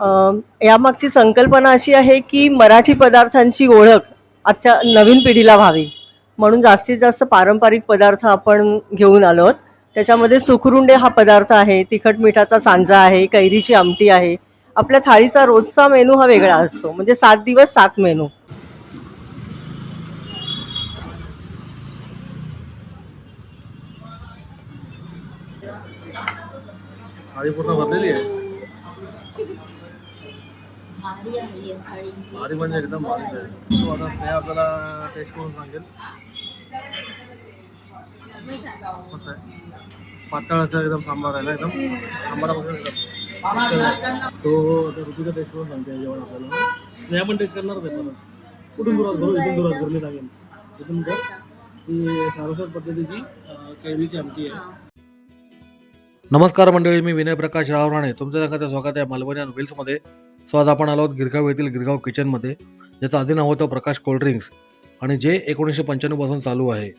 यामागची संकल्पना अशी आहे की मराठी पदार्थांची ओळख आजच्या नवीन पिढीला व्हावी. म्हणून जास्तीत जास्त पारंपरिक पदार्थ आपण घेऊन आलो आहोत त्याच्यामध्ये सुकरुंडे हा पदार्थ आहे तिखट मिठाचा सांजा आहे कैरीची आमटी आहे. आपल्या थाळीचा रोजचा मेनू हा वेगळा असतो. म्हणजे सात दिवस सात मेनू. थाळी पूर्ण भरलेली आहे. भारी आहे थाळी भारी म्हणजे एकदम भारी आहे तो आता स्नेहा आपल्याला टेस्ट करून सांगेल. कसं आहे. पातळ एकदम सांबार आहे ना एकदम? सांबारापासून एकदम. तो आता ऋतूचा टेस्ट करून सांगते जेवण आपल्याला. स्नेहा पण टेस्ट करणार आहे मला कुठून सुरुवात करू? इथून सुरुवात करू मी सांगेन. इथून कर. ती सारोसर पद्धतीची अं, कैरीची आमटी आहे. नमस्कार मंडळी मी विनय प्रकाश राव तुमच्या संघाचं स्वागत आहे मालवणी आणि व्हील्समध्ये सो आज आपण आलो आहोत गिरगाव येथील गिरगाव किचनमध्ये ज्याचं आधी नाव होतं प्रकाश कोल्ड्रिंक्स आणि जे एकोणीसशे पंच्याण्णवपासून चालू आहे.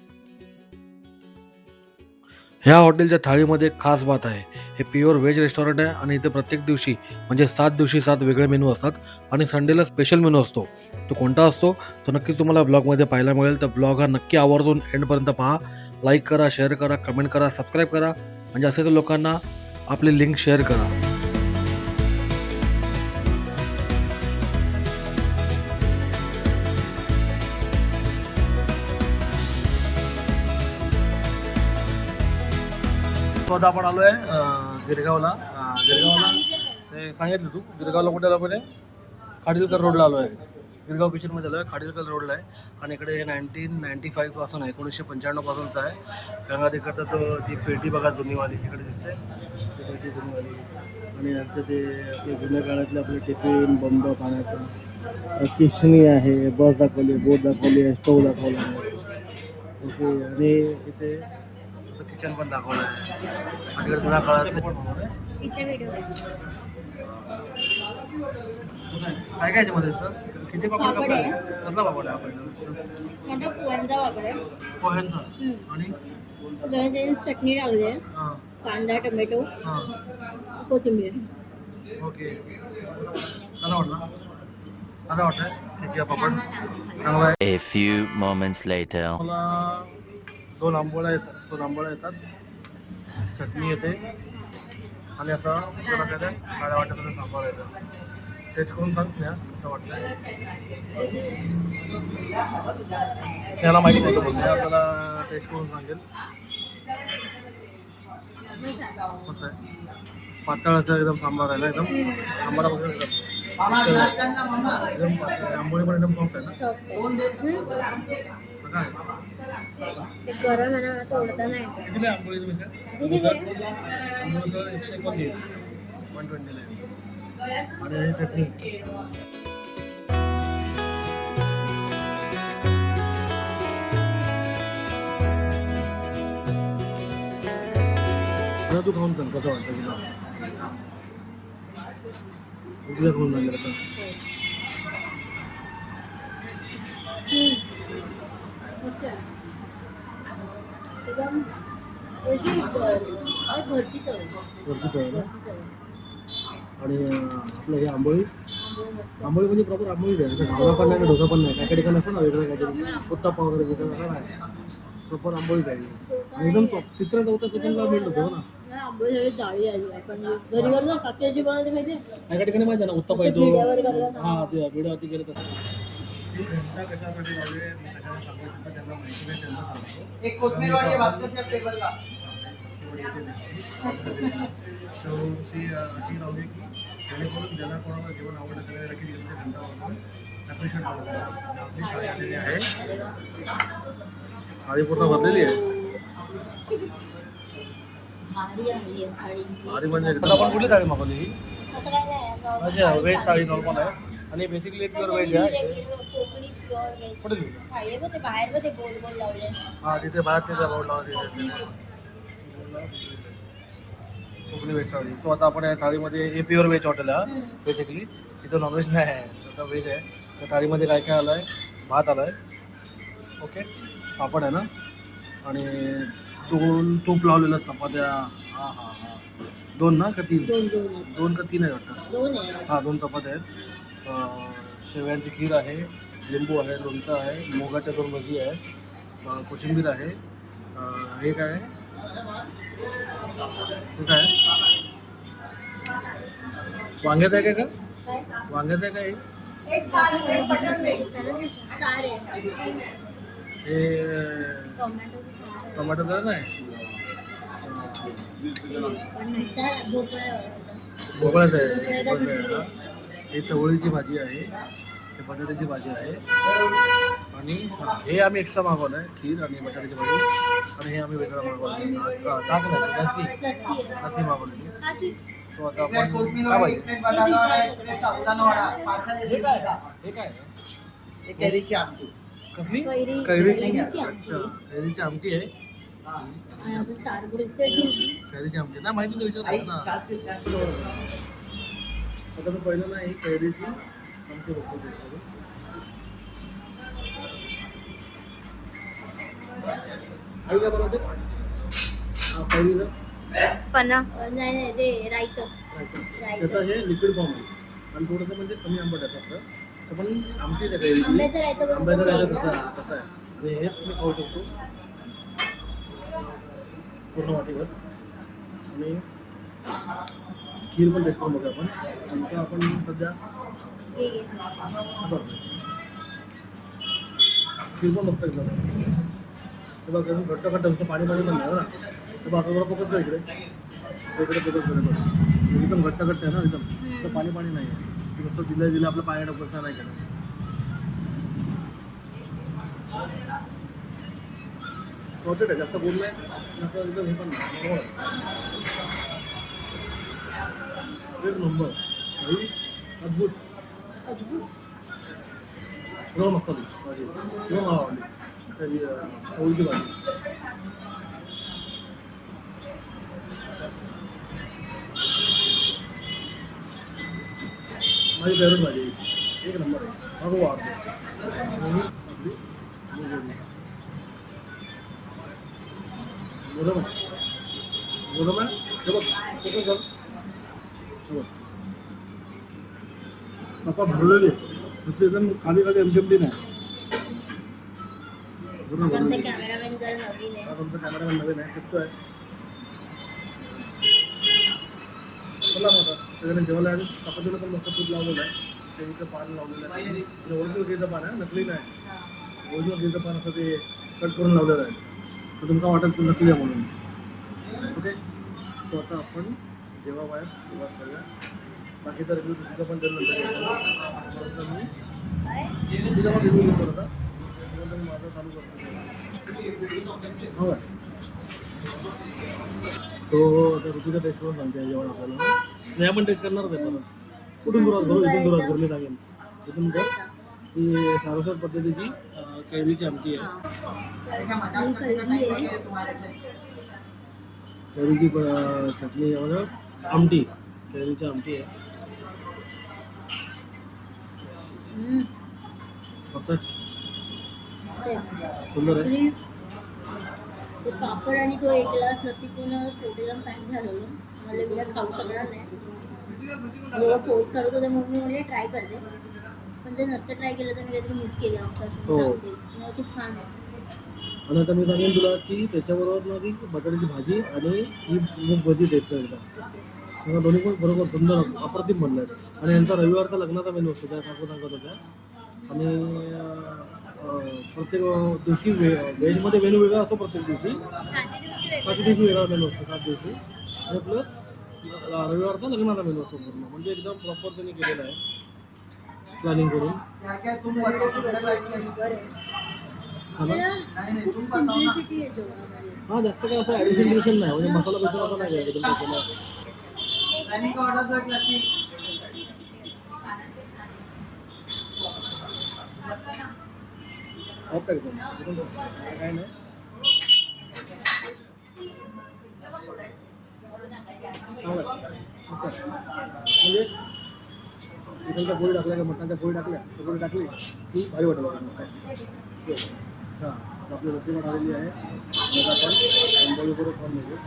ह्या हॉटेलच्या थाळीमध्ये एक खास बात आहे. हे प्युअर व्हेज रेस्टॉरंट आहे आणि इथे प्रत्येक दिवशी म्हणजे सात दिवशी सात वेगळे मेनू असतात आणि संडेला स्पेशल मेनू असतो. तो कोणता असतो? तो नक्कीच तुम्हाला ब्लॉगमध्ये पाहायला मिळेल. तर ब्लॉग हा नक्की आवर्जून एंडपर्यंत पहा. लाईक करा शेअर करा कमेंट करा सबस्क्राईब करा. म्हणजे असेच लोकांना आपली लिंक शेअर करा. स्वतः आपण आलो आहे गिरगावला. गिरगावला ते सांगितलं तू गिरगावला कुठे आलो आपण आहे खाडीलकर रोडला आलो आहे गिरगाव किचनमध्ये आलो आहे खाडीलकर रोडला आहे. आणि इकडे हे नाईन्टीन नाईन्टी फाईव्हपासून आहे एकोणीसशे पंच्याण्णवपासूनचा आहे. गंगा तिकडचं तो ती पेटी बघा जुनीवाली तिकडे दिसते. पेटी जुनीवाली. आणि यांचं ते जुन्या काळातले आपले टिफिन बंब पाण्याचं. किशनी आहे बस दाखवली बोट दाखवली आहे स्टोव दाखवला आहे. ओके आणि इथे किचन पण दाखवलं. आहे आहे तिचा व्हिडिओ काय काय याच्यामध्ये येतं? खिचे पापड कसला आहे. कसला पापड आहे आपण मोठा पोह्यांचा वापर आहे. पोह्यांचा? हम्म. आणि? त्याची चटणी टाकली आहे. हां. कांदा टोमॅटो हां. कोथिंबीर. ओके. कसा वाटला? कसा वाटतंय खिचे पापड? चांगला आहे. A few moments later. मला दोन आंबोळ्या येतात. दोन आंबोळ्या येतात. चटणी येते. आणि असं जरा काळ्या वाट्यामध्ये सांबार येतं. टेस्ट करून सांग स्नेहा असं वाटतं त्याला माहिती नाही का बोलते आपल्याला टेस्ट करून सांगेल. कसं आहे? पातळाचा एकदम सांबार आहे ना एकदम? सांबारापासून एकदम एकदम आंबोळी पण एकदम सॉफ्ट आहे ना? ते गरम आहे ना तोडता नाही येत. किती आहे आंबोळी तुम्ही किती आहे? आंबोळीचं एकशे एकोणतीस वन ट्वेंटीला आहे आणि चटणी तू खाऊन सांग कसं वाटतं तुला खाऊन आहे. एकदम अशी अ, घरची चव आहे. वरची चव आहे ना घरची चव आहे. आणि अं, आपलं हे आंबोळी आंबोळी मस्त आंबोळी म्हणजे प्रॉपर आंबोळीच आहे असं पण नाही डोसा पण नाही काय ठिकाणी असतं ना वेगळं काहीतरी वगैरे वेगळं असं नाही प्रॉपर आंबोळीच आहे आणि एकदम soft. तिसऱ्या चौथ्या सेकंडला मिळत होतं ना नाही, आंबोळी सगळी जाळी आली आपण घरी करतो कापल्याची बनवते माहिती आहे? ठिकाणी माहिती आहे ना उत्तापा भिड्यावर येतो. हा ते गेलं तर कशासाठी लावले मी त्याच्याला सांगायचं तर त्यांना माहिती नाही त्यांना सांगतो एक कोथमीरवाडी भास्करच्या फ्लेवरला So, ती अं, अशी लावली की जेणेकरून ज्यांना कोणाला जेवण आवडलं त्याला नक्की घेऊन ते घंटा वाजून ॲप्रिशिएट करतात आपली थाळी आलेली आहे थाळी पूर्ण भरलेली आहे भारी आहे थाळी भारी। म्हणजे एकदम- आपण कुठली थाळी मागवली ही असं काय नाही normal अच्छा थाळी व्हेज थाळी आहे. नॉर्मल आहे आणि बेसिकली प्युअर पण व्हेज त्यांची आहे वेगळी कोकणी प्युअर व्हेज कुठे लिहिलं? थाळी आहे बघ ते बाहेर बघ ते गोल गोल लावले. हा तिथे बाहेर तिथे बोर्ड लावा तिथे Konkani veg. Konkani veg thali so आता आपण या थाळीमध्ये हे प्युअर व्हेज हॉटेल आहे हम्म. बेसिकली इथं नॉनव्हेज नाही आहे. आता व्हेज आहे. त्या थाळीमध्ये काय काय आलं आहे भात आला आहे ओके पापड आहे ना? आणि दोन तूप लावलेलं चपात्या. हां हां हां. दोन ना का तीन? दोन दोन आहेत. दोन का तीन आहे वाटतं? दोन आहे हां दोन चपात्या आहेत. अं, शेवयांची खीर आहे. लिंबू आहे लोणचं आहे मुगाच्या दोन भजी आहे कोशिंबीर आहे हे काय आहे? हे काय? वांग्याचं आहे काय का वांग्याचं आहे काय हे. टोमॅटोचं नाही. भोपळाचं आहे? हे चवळीची भाजी आहे हे बटाट्याची भाजी आहे आणि हां, हे आम्ही एक्स्ट्रा मागवलं आहे खीर आणि बटाट्याची भाजी. आणि हे आम्ही वेगळं मागवलं आहे. ताक नाही लस्सी लस्सी आहे. लस्सी मागवली हा की तो आता एक प्लेट आपण कोथिंबीर काय वडा, पाहिजे एक प्लेट बटाटा वडा, एक प्लेट साबुदाणा वडा, पार्सल हे येईल. काय हे काय? एक कैरीची आमटी. कसली? कैरी- कैरीची? कैरीची आमटी. अच्छा कैरीची आमटी आहे. आणि आपण सार बोलतोय की कैरीची आमटी नाही माहिती तर आई, विचार ना. छाछ के साथ. आता मी पहिलं ना ही कैरीची. पन्ना. नाही नाही ते रायतं. त्याचं हे लिक्विड फॉर्म आहे. आणि थोडंसं म्हणजे कमी आंबट आहे तर पण आमटी आहे कैरीची आंब्याचं रायतं बनतं आंब्याचं ते रायतं ना? तसं आहे? तसं आहे? आणि हेच मी खाऊ शकतो. पूर्ण वाटीवर. आणि खीर पण टेस्ट करून बघूया आपण. आमचं आपण सध्या घे, घे. बरं मस्त एकदम हे बघा कसं घट्ट घट्ट नुसतं पाणी पाणी पण नाही ना हे बघा थोडं फोकस कर इकडे इकडे फोकस कर बघ एकदम घट्ट घट्ट आहे ना एकदम तर पाणी पाणी नाही आहे ते नुसतं दिलं दिलं आपलं पाणी टाकून नाही केलं सॉर्टेड आहे जास्त बोल नाही जास्त एकदम हे पण नाही normal आहे. एक नंबर भाई अद्भुत अद्भुत रोम मसाली भाजी रोम आवडली त्याची अं, चवळीची भाजी माझी फेवरेट भाजी आहे. एक नंबर आहे मला खूप आवडते आणि आपली मुगवडी. गोदम आहे गोदम आहे हे बघ कसं कर हे बघ पप्पा भरलेली आहे. एकदम खाली खाली एमटी नाही. पूर्ण आता आमचा भरलेली. कॅमेरामॅन जर नवीन आहे. हा तुमचा कॅमेरामॅन नवीन आहे. शिकतोय. चला मग आता. सगळ्यांनी जेवलं आणि चपातीला पण मस्त तूप लावलेलं आहे. पान लावलेलं आहे. ओरिजिनल केळीचं पान आहे नकली नाही. ओरिजिनल केळीचं पान असं ते कट करून लावलेलं आहे. तर तुमका वाटत ते नकली आहे म्हणून. ओके? सो आता आपण जेव्हा बाहेर सुरुवात करूया. बाकीचा रिव्ह्यू तुमचा पण येतो. मी तुझा पण रिव्ह्यू घेतो आता. मी माझा चालू करतो. हो तो आता ऋतूचा टेस्ट करून सांगते जेवण आपल्याला. नाही आपण टेस्ट आहे परत कुठून सुरुवात करू? इथून सुरुवात करू मी सांगेन. इथून कर. ही सारस्वत पद्धतीची कैरीची आमटी आहे. से. कैरीची चटणी आमटी. कैरीची आमटी आहे. सुंदर आहे. ते पापड आणि तो एक ग्लास लसी पूर्ण पोटे जाऊन पॅक झालेलं. मला विकत खाऊ शकणार नाही. जेव्हा फोर्स करत होते मी म्हणजे ट्राय करते. पण ते नसतं ट्राय केलं तर मी काहीतरी मिस केलं असतं असं हो. सांगते. मला खूप छान आहे. आणि आता मी सांगेन तुला की त्याच्याबरोबर ना ती बटाट्याची भाजी आणि ही मूग भजी टेस्ट करता मला दोन्ही पण बरोबर सुंदर अप्रतिम बनलं आहे आणि यांचा रविवारचा लग्नाचा मेनू असतो त्या ठाकूर सांगत होत्या. आणि प्रत्येक दिवशी वे व्हेजमध्ये मेनू वेगळा असतो प्रत्येक दिवशी. पाच दिवशी वेगळा मेनू असतो सात दिवशी. आणि प्लस रविवारचा लग्नाचा मेनू असतो पूर्ण. म्हणजे एकदम प्रॉपर त्यांनी केलेला आहे. प्लॅनिंग करून. हा हां जास्त काय असं ॲडिशन डिशन नाही. म्हणजे मसाला बिसाला पण नाही घ्यायचा तुम्ही त्याच्याला. रैनी का ऑर्डर दो एक लस्सी ऑफ़ आहे. मस्त आहे. म्हणजे चिकनच्या पोळी टाकल्या का मटणाच्या पोळी टाकल्या तर पोळी टाकली की भारी वाटेल हाँ आपली रस्सी पण आलेली आहे मग आपण आंबोळी करून घेऊ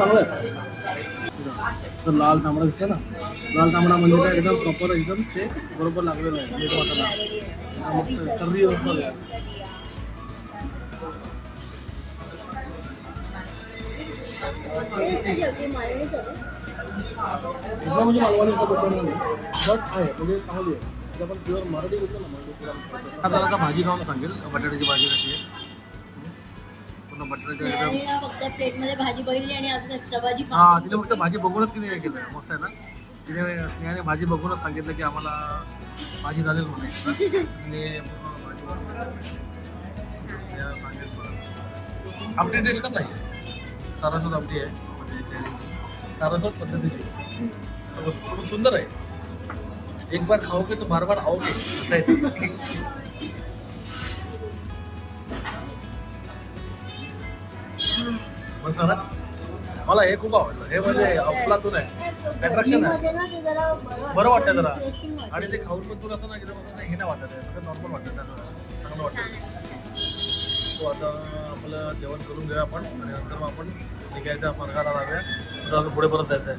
चांगलं आहे. तर लाल तांबडा दिसतो ना? लाल तांबडा म्हणजे काय? एकदम प्रॉपर एकदम ते बरोबर लागलेलं आहे. मीठ वाटायला तर्री एकदम म्हणजे मालवणी बट आहे म्हणजे चांगली आहे. म्हणजे आपण प्युअर मराठी ना म्हणजे आता भाजी खाऊन सांगेल. बटाट्याची भाजी कशी आहे? पूर्ण ना फक्त प्लेटमध्ये भाजी बघितली आणि अजून एक्स्ट्रा भाजी हा तिने फक्त भाजी बघूनच तिने हे केलं. मस्त आहे ना? तिने स्नेहाने भाजी बघूनच सांगितलं की आम्हाला भाजी चालेल म्हणे तिने पूर्ण भाजी आमटी टेस्ट का नाही सारस्वत आमटी आहे. म्हणजे कैरीची सारस्वत पद्धतीची. तर सुंदर आहे. एक बार खाओगे तो बार बार आओगे असं आहे. ते. मला हे खूप आवडलं. हे म्हणजे अफलातून आहे. Attraction आहे. बरं वाटतं जरा. आणि ते खाऊन पण तुला असं नाही हे नाही वाटत आहे. सगळं नॉर्मल वाटतं त्याला. चांगलं वाटतं सो आता आपलं जेवण करून घेऊया आपण. आणि नंतर मग आपण निघायच्या मार्गाला लागूया. पुढे परत जायचं आहे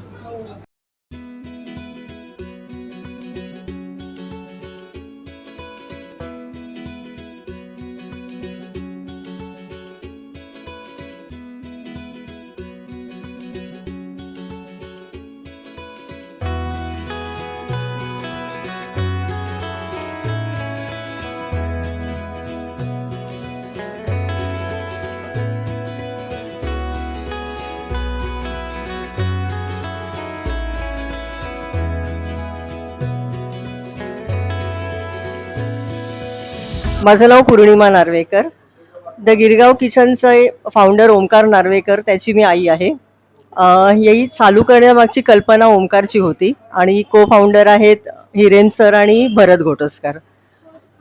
माझं नाव पूर्णिमा नार्वेकर. द गिरगाव किचनचं फाउंडर ओमकार नार्वेकर त्याची मी आई आहे. अं, ही चालू करण्यामागची कल्पना ओमकारची होती आणि को फाउंडर आहेत हिरेन सर आणि भरत घोटसकर.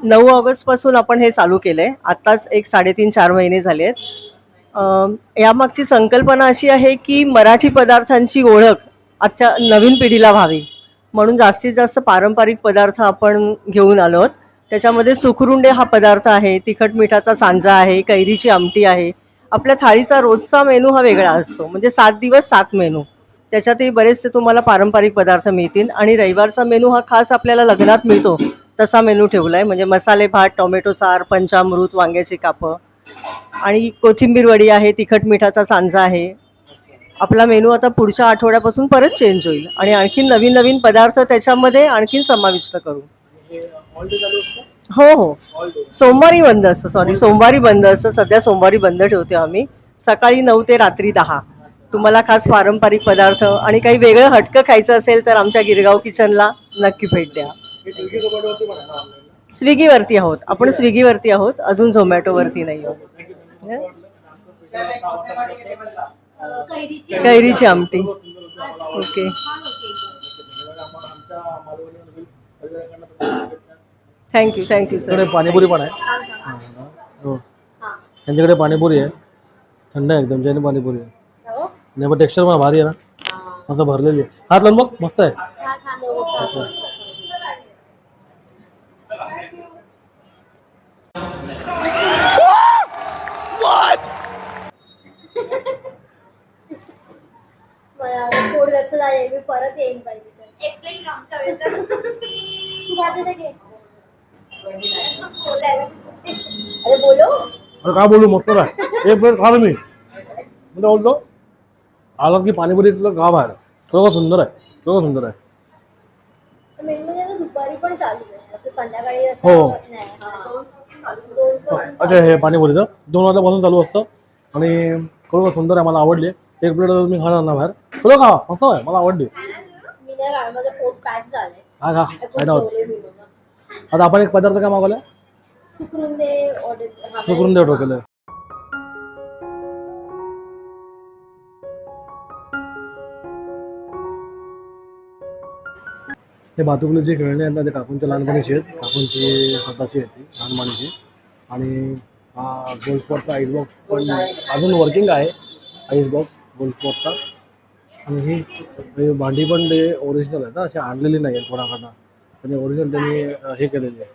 नऊ ऑगस्टपासून आपण हे चालू केलं आहे आत्ताच एक साडेतीन चार महिने झाले आहेत यामागची संकल्पना अशी आहे की मराठी पदार्थांची ओळख आजच्या नवीन पिढीला व्हावी. म्हणून जास्तीत जास्त पारंपरिक पदार्थ आपण घेऊन आलो आहोत त्याच्यामध्ये सुखरुंडे हा पदार्थ आहे तिखट मिठाचा सांजा आहे कैरीची आमटी आहे. आपल्या थाळीचा रोजचा मेनू हा वेगळा असतो. म्हणजे सात दिवस सात मेनू. त्याच्यातही बरेचसे तुम्हाला पारंपरिक पदार्थ मिळतील आणि रविवारचा मेनू हा खास आपल्याला लग्नात मिळतो. तसा मेनू ठेवला आहे म्हणजे मसाले भात टोमॅटो सार पंचामृत वांग्याची कापं. आणि कोथिंबीर वडी आहे तिखट मिठाचा सांजा आहे. आपला मेनू आता पुढच्या आठवड्यापासून परत चेंज होईल. आणि आणखीन नवीन नवीन पदार्थ त्याच्यामध्ये आणखीन समाविष्ट करू. हो हो सोमवारी बंद असतं सॉरी सोमवारी बंद असतं. सध्या सोमवारी बंद ठेवतो आम्ही. सकाळी नऊ ते रात्री दहा. तुम्हाला खास पारंपरिक पदार्थ आणि काही वेगळं हटकं खायचं असेल तर आमच्या गिरगाव किचनला नक्की भेट द्या. स्विगीवरती आहोत. आपण स्विगीवरती आहोत. अजून झोमॅटोवरती नाही आहोत. कैरीची आमटी. Okay thank you thank you sir panipuri पण आहे. हो. त्यांच्याकडे पाणीपुरी आहे. थंड आहे एकदम जैन पाणीपुरी आहे. हो? आणि पण टेक्स्चर पण भारी आहे ना. मस्त भरलेली आहे. हात लावून बघ मस्त आहे. हा. मला पोट झाले मी परत येईन पाहिजे तर एक प्लेट तू भाजी दे घे. अरे बोलो. अरे काय बोलू मस्त आहे. एक प्लेट खा मी मी काय बोलतो? आलात की पाणीपुरी तुला खा बाहेर? सगळं सुंदर आहे. सगळं सुंदर आहे. मेन म्हणजे तो दुपारी पण चालू आहे. असं संध्याकाळी असं हो. नाही. हा. दोन अच्छा हे पाणीपुरीचं. दोन वाजल्यापासून चालू असतं. आणि खरोखर सुंदर आहे मला आवडली. एक प्लेट मी खाणार ना बाहेर. तुला खा मस्त आहे मला आवडली. मी नाही खाणार, माझं पोट पॅक झालंय. हा खा. खूप काय होत जेवले मी. बाबा. आता आपण एक पदार्थ काय मागवला सुकरून दे ऑर्डर करून देऊ केलं हे भातुकलीची खेळणी आहेत ना ते काकूंच्या लहानपणीची आहेत. काकूंची स्वतःची आहेत लहानपणीची आणि हा गोल्ड स्पॉटचा आईस बॉक्स पण अजून वर्किंग आहे. आईस बॉक्स गोल्ड स्पॉटचा आणि ही ही भांडी पण ते ओरिजिनल आहेत ना अशी आणलेली नाही आहेत कोणाकडनं. त्यांनी ओरिजिनल त्यांनी हे केलेली आहे.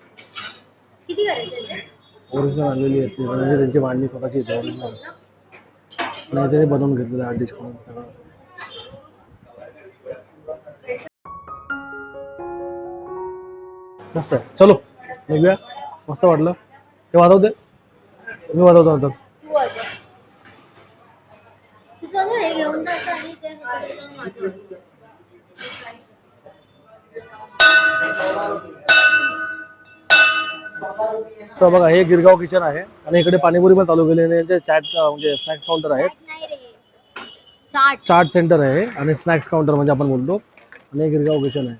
किती करायचं ओरिजिनल आणलेली आहे ती. म्हणजे त्यांची भांडणी स्वतःची येते ओरिजिनल नाही त्याने बनवून घेतलेलं आहे डिश करून सगळं. मस्त आहे. चलो निघूया. मस्त वाटलं. ते वाजवते मी वाजवतो नंतर तुझं ना हे घेऊन जायचं आणि ते ह्याच्याकडे जाऊन वाजवायचं. तर बघा हे गिरगाव किचन आहे आणि इकडे पाणीपुरी पण चालू केलेले यांचे चॅट म्हणजे स्नॅक्स काउंटर आहेत. रे चाट. चाट सेंटर आहे आणि स्नॅक्स काउंटर म्हणजे आपण बोलतो. आणि गिरगाव किचन आहे.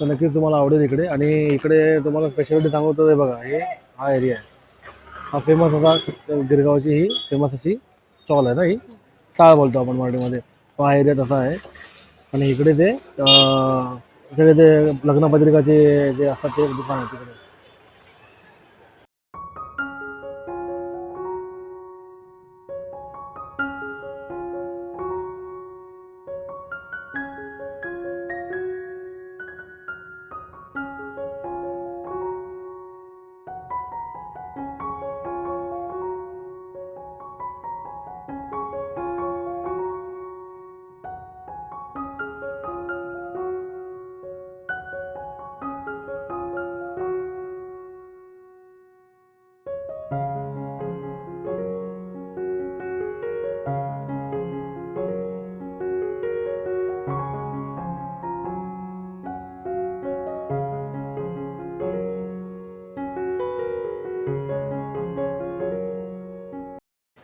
तर नक्कीच तुम्हाला आवडेल इकडे. आणि इकडे तुम्हाला स्पेशालिटी सांगतो ते बघा हे हा एरिया आहे. हा फेमस असा गिरगावची ही फेमस अशी चॉल आहे ना ही? चाळ बोलतो आपण मराठीमध्ये. तो हा एरिया तसा आहे. आणि इकडे ते इकडे ते लग्नपत्रिकाचे जे असतात ते दुकान आहे तिकडे.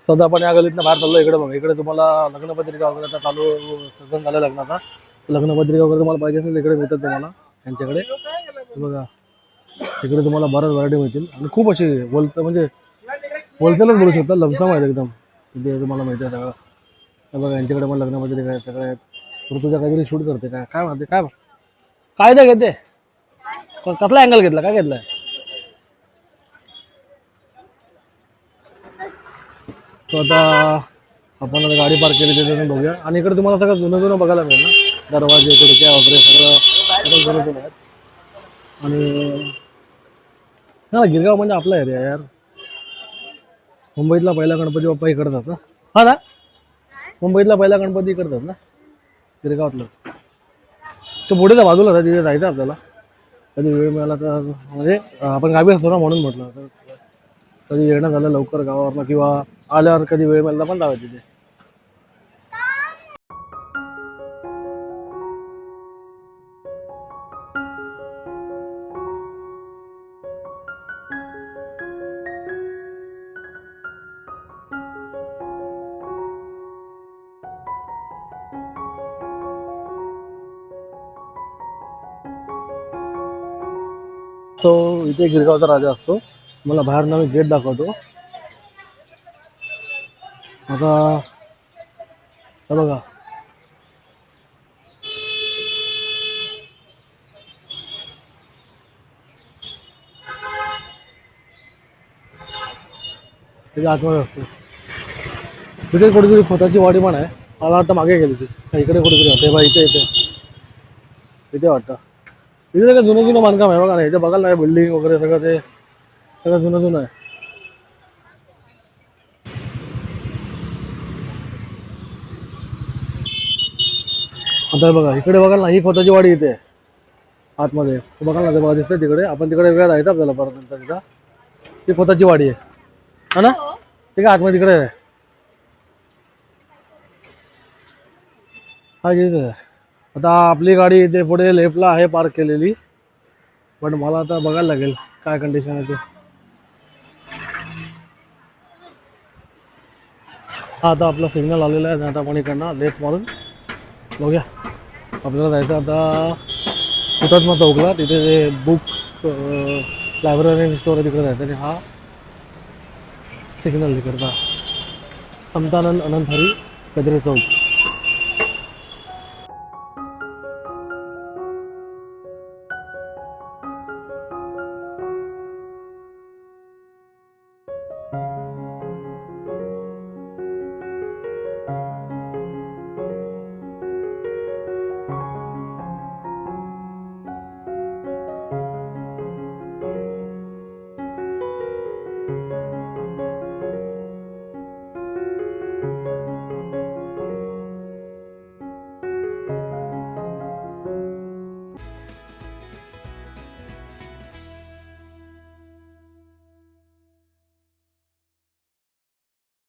सध्या आपण या गलीतनं बाहेर चाललो इकडे बघा. इकडे तुम्हाला लग्नपत्रिका वगैरे आता चालू सजन झालं लग्नाचा. लग्नपत्रिका वगैरे तुम्हाला पाहिजे असेल तर इकडे मिळतात तुम्हाला यांच्याकडे. बघा. इकडे तुम्हाला बऱ्याच व्हरायटी मिळतील. आणि खूप अशी बोलतं म्हणजे होलसेलच बोलू शकता. लमसम आहेत एकदम. तिथे तुम्हाला माहिती आहे सगळं. बघा यांच्याकडे पण लग्नपत्रिका आहेत सगळे आहेत. ऋतुजा काहीतरी शूट करते. काय काय म्हणते काय? काय ते घेते कसला अँगल घेतला? काय घेतलाय? तो आता आपण आता गाडी पार्क केली तिथे बघूया. आणि इकडे तुम्हाला सगळं जुनं जुनं बघायला मिळेल ना? दरवाजे खिडक्या वगैरे सगळं जुनं जुनं आहेत. आणि हा गिरगाव म्हणजे आपला एरिया यार. मुंबईतला पहिला गणपती बाप्पा इकडे जात. ना हा ना? मुंबईतला पहिला गणपती इकडे जात ना? गिरगावातलं. तो पुढे त्या बाजूला होता तिथे जायचं आपल्याला. कधी वेळ मिळाला तर म्हणजे आपण गावी असतो ना म्हणून म्हटलं. तर कधी येणं झालं लवकर गावावरनं किंवा आल्यावर कधी वेळ मिळाला पण जावं तिथे. सो इथे गिरगावचा राजा असतो. मला बाहेर नवीन गेट दाखवतो. आता हे बघा. त्याच्या आतमध्ये असतो तिथे कुठेतरी खोताची वाडी पण आहे. मला वाटतं मागे गेली ती. इकडे कुठेतरी होते बा इथे इथे. इथे वाटतं. इथे काय जुनं जुनं बांधकाम आहे बघा ना. इथे बघायला नाही बिल्डिंग वगैरे सगळं ते. सगळं जुनं जुनं आहे. आता बघा इकडे बघाल ना ही खोताची वाडी इथे. आतमध्ये. बघाल ना ते बघा दिसतंय तिकडे. आपण तिकडे वेळ आहे आपल्याला परत नंतर तिथं ती खोताची वाडी आहे. हा ना? ते काय आतमध्ये तिकडे. आहे हा आता आपली गाडी इथे पुढे लेफ्टला आहे पार्क केलेली. पण मला आता बघायला लागेल काय कंडिशन आहे ते. हा आता आपला सिग्नल आलेला आहे. आता आपण इकडनं लेफ्ट मारून बघूया. आपल्याला जायचं आता हुतात्मा चौकला तिथे ते बुक लायब्ररी स्टोर आहे तिकडे जायचं आणि हा सिग्नल तिकडचा. समतानंद अनंत हरी कदरे चौक.